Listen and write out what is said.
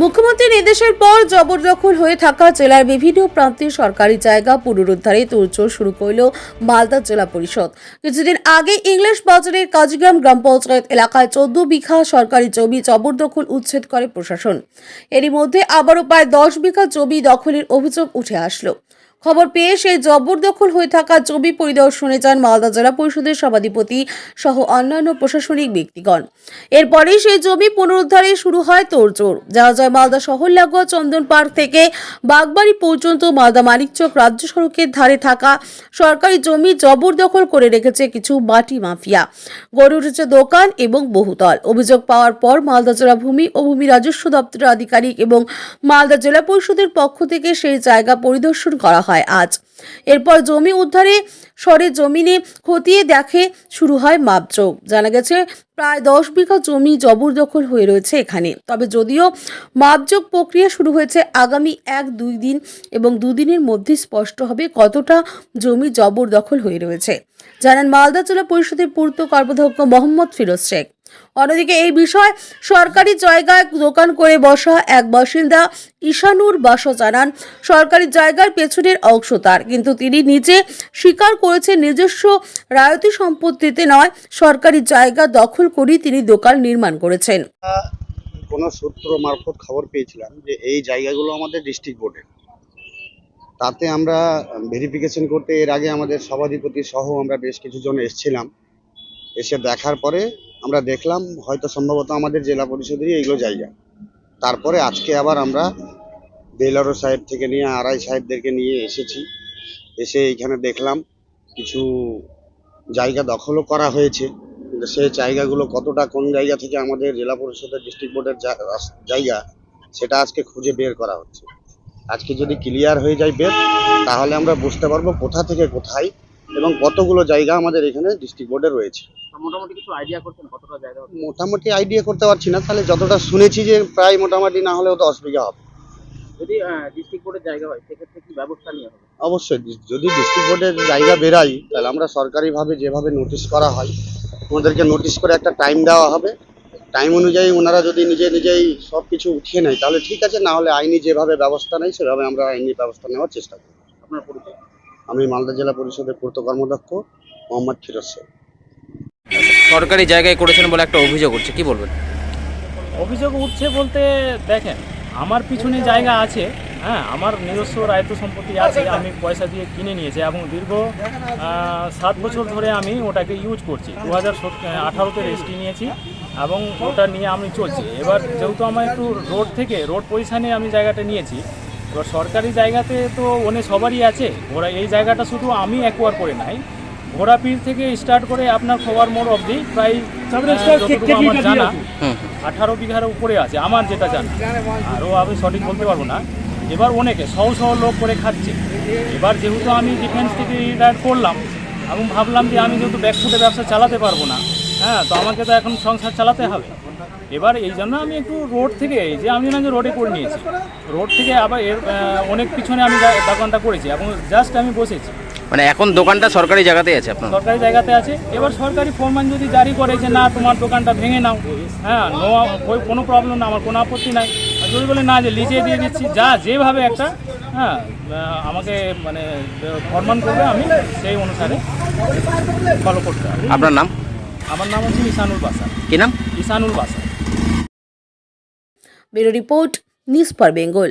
মুখ্যমন্ত্রীর নির্দেশের পর জবরদখল হয়ে থাকা জেলার বিভিন্ন প্রান্তে সরকারি জায়গা পুনরুদ্ধারে তোড়জোড় শুরু করল মালদা জেলা পরিষদ। কিছুদিন আগে ইংলিশ বাজারের কাজগ্রাম গ্রাম পঞ্চায়েত এলাকায় চোদ্দ বিঘা সরকারি জমি জবরদখল উচ্ছেদ করে প্রশাসন। এরই মধ্যে আবারও প্রায় দশ বিঘা জমি দখলের অভিযোগ উঠে আসলো। খবর পেয়ে সেই জবরদখল হয়ে থাকা জমি পরিদর্শনে যান মালদা জেলা পরিষদের সভাধিপতি সহ অন্যান্য প্রশাসনিক ব্যক্তিগণ। এরপরেই সেই জমি পুনরুদ্ধারে শুরু হয় তোড়জোড়। যাওয়া যায় মালদা শহর, লাগোয়া, চন্দন পার্ক থেকে বাগবাড়ি পর্যন্ত মালদা মানিকচক রাজ্য সড়কের ধারে থাকা সরকারি জমি জবরদখল করে রেখেছে কিছু মাটি মাফিয়া। গড়ে উঠেছে দোকান এবং বহুতল। অভিযোগ পাওয়ার পর মালদা জেলা ভূমি ও ভূমি রাজস্ব দপ্তরের আধিকারিক এবং মালদা জেলা পরিষদের পক্ষ থেকে সেই জায়গা পরিদর্শন করা হয়। আজ। এরপর জমি উদ্ধারে সরে জমিনে খতিয়ে দেখে শুরু হয় মাপযোগ জানা গেছে, প্রায় দশ বিঘা জমি জবরদখল হয়ে রয়েছে এখানে। তবে যদিও মাপযোগ প্রক্রিয়া শুরু হয়েছে আগামী এক, দুই দিন এবং দুদিনের মধ্যে স্পষ্ট হবে কতটা জমি জবরদখল হয়ে রয়েছে। জানান মালদা জেলা পরিষদের পূর্ত কর্মধ্যক্ষ মোহাম্মদ ফিরোজ শেখ। অন্যদিকে এই বিষয় সরকারি জায়গায় দোকান করে বসা এক বাসিন্দা ঈশানুর বাসা জানান, সরকারি জায়গার পেছনের অংশ তার। কিন্তু তিনি নিজে স্বীকার করেছেন নিজস্ব রায়তি সম্পত্তিতে নয়, সরকারি জায়গা দখল করেই তিনি দোকান নির্মাণ করেছেন। কোনো সূত্র মারফত খবর পেয়েছিলাম যে এই জায়গাগুলো আমাদের ডিস্ট্রিক্ট বোর্ডের। তাতে আমরা ভেরিফিকেশন করতে এর আগে আমাদের সভাধিপতি সহ আমরা বেশ কিছু জন এসেছিলাম। এসে দেখার পরে আমরা দেখলাম, হয়তো সম্ভবত আমাদের জেলা পরিষদেরই এইগুলো জায়গা। তারপরে আজকে আবার আমরা বেলারো সাহেব থেকে নিয়ে আড়াই সাহেবদেরকে নিয়ে এসেছি। এসে এইখানে দেখলাম, কিছু জায়গা দখলও করা হয়েছে। কিন্তু সেই জায়গাগুলো কতটা, কোন জায়গা থেকে আমাদের জেলা পরিষদের ডিস্ট্রিক্ট বোর্ডের জায়গা, সেটা আজকে খুঁজে বের করা হচ্ছে। আজকে যদি ক্লিয়ার হয়ে যায় বের, তাহলে আমরা বুঝতে পারব কোথা থেকে কোথায় এবং কতগুলো জায়গা আমাদের এখানে ডিস্ট্রিক্ট বোর্ডে রয়েছে। মোটামুটি কিছু আইডিয়া করছেন কতটা জায়গা মোটামুটি আইডিয়া করতে পারছি না। তাহলে যতটা শুনেছি যে প্রায় মোটামুটি না হলেও দশ বিঘা হবে। যদি ডিস্ট্রিক্ট বোর্ডের জায়গা হয় সেক্ষেত্রে কি ব্যবস্থা নিয়ে হবে? অবশ্যই। যদি ডিস্ট্রিক্ট বোর্ডের জায়গা বেরাই তাহলে আমরা সরকারিভাবে যেভাবে নোটিশ করা হয় ওনাদেরকে নোটিশ করে একটা টাইম দেওয়া হবে। টাইম অনুযায়ী ওনারা যদি নিজে নিজেই সব কিছু উঠিয়ে নেয় তাহলে ঠিক আছে। না হলে আইনি যেভাবে ব্যবস্থা নেয় সেভাবে আমরা আইনি ব্যবস্থা নেওয়ার চেষ্টা করি আপনার পরিচয়? আমি মালদা জেলা পরিষদের পূর্ত কর্মদক্ষ মোহাম্মদ ফিরোজ সরকারি জায়গায় করেছেন বলে একটা অভিযোগ উঠছে, কি বলবেন? অভিযোগ উঠছে বলতে, দেখেন, আমার পিছনে জায়গা আছে হ্যাঁ আমার নিজস্ব রায়ত্ব সম্পত্তি আছে, আমি পয়সা দিয়ে কিনে নিয়েছি এবং দীর্ঘ সাত বছর ধরে আমি ওটাকে ইউজ করছি। দু হাজার আঠারোতে রেজিস্ট্রি নিয়েছি এবং ওটা নিয়ে আমি চলছি। এবার যেহেতু আমার একটু রোড থেকে, রোড পজিশানে আমি জায়গাটা নিয়েছি, এবার সরকারি জায়গাতে তো অনেক সবারই আছে, ওরা এই জায়গাটা শুধু আমি অ্যাকোয়ার করে নাই ঘোড়াপীর থেকে স্টার্ট করে আপনার খোয়ার মোড় অবধি প্রায় আমার জানা আঠারো বিঘার উপরে আছে আমার যেটা জানা। আরও আমি সঠিক বলতে পারব না। এবার অনেকে শহ শহ লোক করে খাচ্ছে। এবার যেহেতু আমি ডিফেন্স থেকে রিটায়ার করলাম এবং ভাবলাম যে আমি যেহেতু ব্যাকফুটে ব্যবসা চালাতে পারব না হ্যাঁ তো আমাকে তো এখন সংসার চালাতে হবে। এবার এই জন্য আমি একটু রোড থেকে এই যে আমি না যে রোডে করে নিয়েছি। রোড থেকে আবার এর অনেক পিছনে আমি দোকানটা করেছি এবং জাস্ট আমি বসেছি। মানে এখন দোকানটা সরকারি জায়গাতে আছে আপনার? সরকারি জায়গাতে আছে। এবার সরকারি ফরমান যদি জারি করে যে না তোমার দোকানটা ভেঙে নাও। হ্যাঁ নো ওই কোনো প্রবলেম না আমার কোনো আপত্তি নাই। আর যদি বলে না যে লিজে দিয়ে দিচ্ছি যা যেভাবে একটা হ্যাঁ আমাকে মানে ফরমান করবে আমি সেই অনুসারে ফলো করতে হবে। আপনার নাম? আমার নাম হচ্ছে ইসানুল বাসা কি নাম? Isanul Basha bureau report news for Bengal.